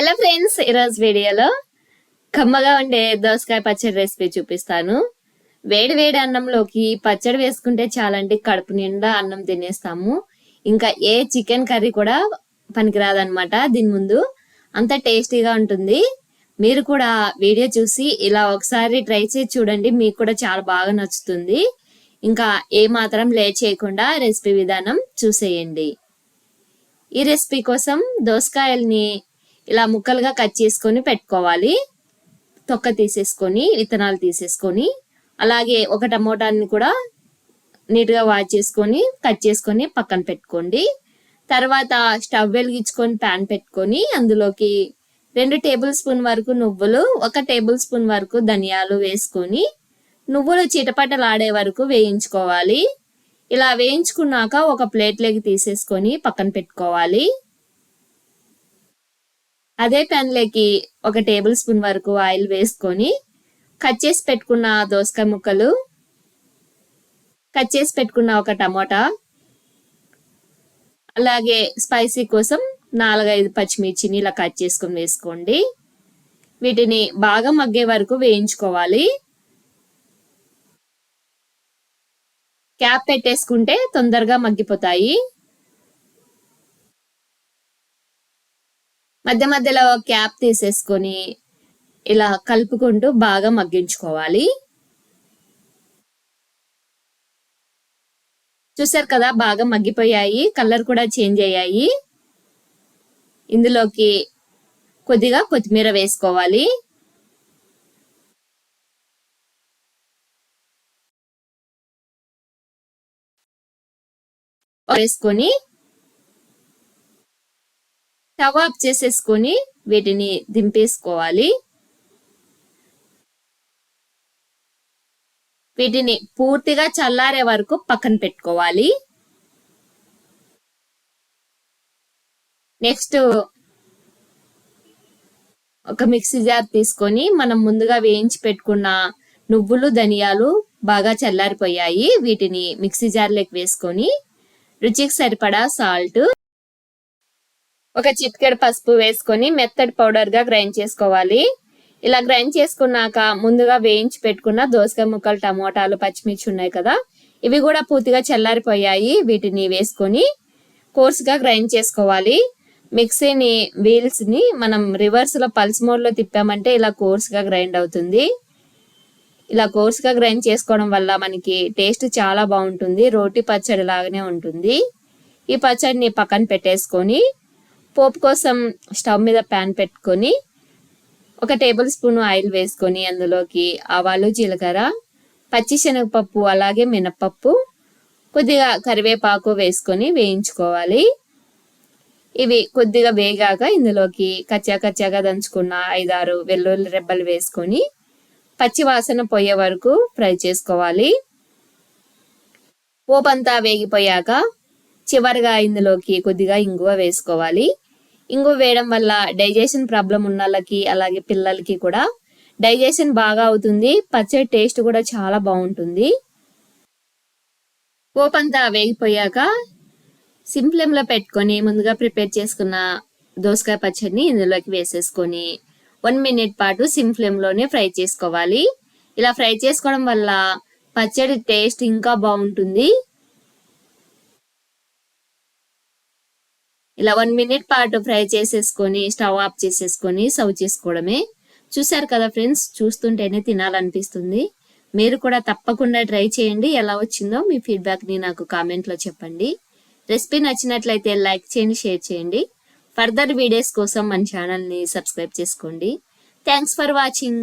Hello friends ఈరోజు వీడియోలో కమ్మగా ఉండే దోసకాయ పచ్చడి రెసిపీ చూపిస్తాను. వేడి వేడి అన్నంలోకి పచ్చడి వేసుకుంటే చాలండి కడుపు నిండా అన్నం తినేస్తాము. ఇంకా ఏ చికెన్ కర్రీ కూడా పనికిరాదనమాట దీని ముందు. అంత టేస్టీగా ఉంటుంది. మీరు కూడా వీడియో చూసి ఇలా ఒకసారి ట్రై చేసి చూడండి మీకు కూడా చాలా బాగా నచ్చుతుంది. ఇంకా ఏ మాత్రం లేట్ చేయకుండా రెసిపీ విధానం చూసేయండి. ఈ రెసిపీ కోసం దోసకాయల్ని ఇలా ముక్కలుగా కట్ చేసుకొని పెట్టుకోవాలి. తొక్క తీసేసుకొని విత్తనాలు తీసేసుకొని అలాగే ఒక టమోటాని కూడా నీట్గా వాష్ చేసుకొని కట్ చేసుకొని పక్కన పెట్టుకోండి. తర్వాత స్టవ్ వెలిగించుకొని ప్యాన్ పెట్టుకొని అందులోకి రెండు టేబుల్ స్పూన్ వరకు నువ్వులు ఒక టేబుల్ స్పూన్ వరకు ధనియాలు వేసుకొని నువ్వులు చిటపటలాడే వరకు వేయించుకోవాలి. ఇలా వేయించుకున్నాక ఒక ప్లేట్లోకి తీసేసుకొని పక్కన పెట్టుకోవాలి. అదే పెన్లోకి ఒక టేబుల్ స్పూన్ వరకు ఆయిల్ వేసుకొని కట్ చేసి పెట్టుకున్న దోసకాయ ముక్కలు కట్ చేసి పెట్టుకున్న ఒక టమోటా అలాగే స్పైసీ కోసం నాలుగైదు పచ్చిమిర్చిని ఇలా కట్ చేసుకొని వేసుకోండి. వీటిని బాగా మగ్గే వరకు వేయించుకోవాలి. క్యాప్ పెట్టేసుకుంటే తొందరగా మగ్గిపోతాయి. మధ్య మధ్యలో క్యాప్ తీసేసుకొని ఇలా కలుపుకుంటూ బాగా మగ్గించుకోవాలి. చూసారు కదా బాగా మగ్గిపోయాయి కలర్ కూడా చేంజ్ అయ్యాయి. ఇందులోకి కొద్దిగా కొత్తిమీర వేసుకోవాలి. వేసుకొని స్టవ్ ఆఫ్ చేసేసుకొని వీటిని దింపేసుకోవాలి. వీటిని పూర్తిగా చల్లారే వరకు పక్కన పెట్టుకోవాలి. నెక్స్ట్ ఒక మిక్సీ జార్ తీసుకొని మనం ముందుగా వేయించి పెట్టుకున్న నువ్వులు ధనియాలు బాగా చల్లారిపోయాయి. వీటిని మిక్సీ జార్లోకి వేసుకొని రుచికి సరిపడా సాల్ట్ ఒక చిటికెడు పసుపు వేసుకొని మెత్తడి పౌడర్గా గ్రైండ్ చేసుకోవాలి. ఇలా గ్రైండ్ చేసుకున్నాక ముందుగా వేయించి పెట్టుకున్న దోసకాయ ముక్కలు టమోటాలు పచ్చిమిర్చి ఉన్నాయి కదా ఇవి కూడా పూర్తిగా చల్లారిపోయాయి. వీటిని వేసుకొని కోర్సుగా గ్రైండ్ చేసుకోవాలి. మిక్సీని వీల్స్ని మనం రివర్స్లో పల్స్ మోడ్లో తిప్పామంటే ఇలా కోర్స్గా గ్రైండ్ అవుతుంది. ఇలా కోర్స్గా గ్రైండ్ చేసుకోవడం వల్ల మనకి టేస్ట్ చాలా బాగుంటుంది. రోటి పచ్చడి లాగానే ఉంటుంది. ఈ పచ్చడిని పక్కన పెట్టేసుకొని పోపు కోసం స్టవ్ మీద ప్యాన్ పెట్టుకొని ఒక టేబుల్ స్పూన్ ఆయిల్ వేసుకొని అందులోకి ఆవాలు జీలకర్ర పచ్చి శనగపప్పు అలాగే మినప్పప్పు కొద్దిగా కరివేపాకు వేసుకొని వేయించుకోవాలి. ఇవి కొద్దిగా వేగాక ఇందులోకి కచ్చా కచ్చాగా దంచుకున్న ఐదారు వెల్లుల్లి రెబ్బలు వేసుకొని పచ్చి వాసన పోయే వరకు ఫ్రై చేసుకోవాలి. పోపంతా వేగిపోయాక చివరిగా ఇందులోకి కొద్దిగా ఇంగువ వేసుకోవాలి. ఇంగువ వేయడం వల్ల డైజెషన్ ప్రాబ్లం ఉన్న వాళ్ళకి అలాగే పిల్లలకి కూడా డైజెషన్ బాగా అవుతుంది. పచ్చడి టేస్ట్ కూడా చాలా బాగుంటుంది. పోపంతా వేగిపోయాక సింప్లెంలో పెట్టుకొని ముందుగా ప్రిపేర్ చేసుకున్న దోసకాయ పచ్చడిని ఇందులోకి వేసేసుకొని వన్ మినిట్ పాటు సిమ్ ఫ్లేమ్లోనే ఫ్రై చేసుకోవాలి. ఇలా ఫ్రై చేసుకోవడం వల్ల పచ్చడి టేస్ట్ ఇంకా బాగుంటుంది. ఇలా వన్ మినిట్ పాటు ఫ్రై చేసేసుకొని స్టవ్ ఆఫ్ చేసేసుకొని సర్వ్ చేసుకోవడమే. చూసారు కదా ఫ్రెండ్స్ చూస్తుంటేనే తినాలనిపిస్తుంది. మీరు కూడా తప్పకుండా ట్రై చేయండి ఎలా వచ్చిందో మీ ఫీడ్బ్యాక్ని నాకు కామెంట్లో చెప్పండి. రెసిపీ నచ్చినట్లయితే లైక్ చేయండి షేర్ చేయండి. ఫర్దర్ వీడియోస్ కోసం మన ఛానల్ని సబ్స్క్రైబ్ చేసుకోండి. Thanks for watching.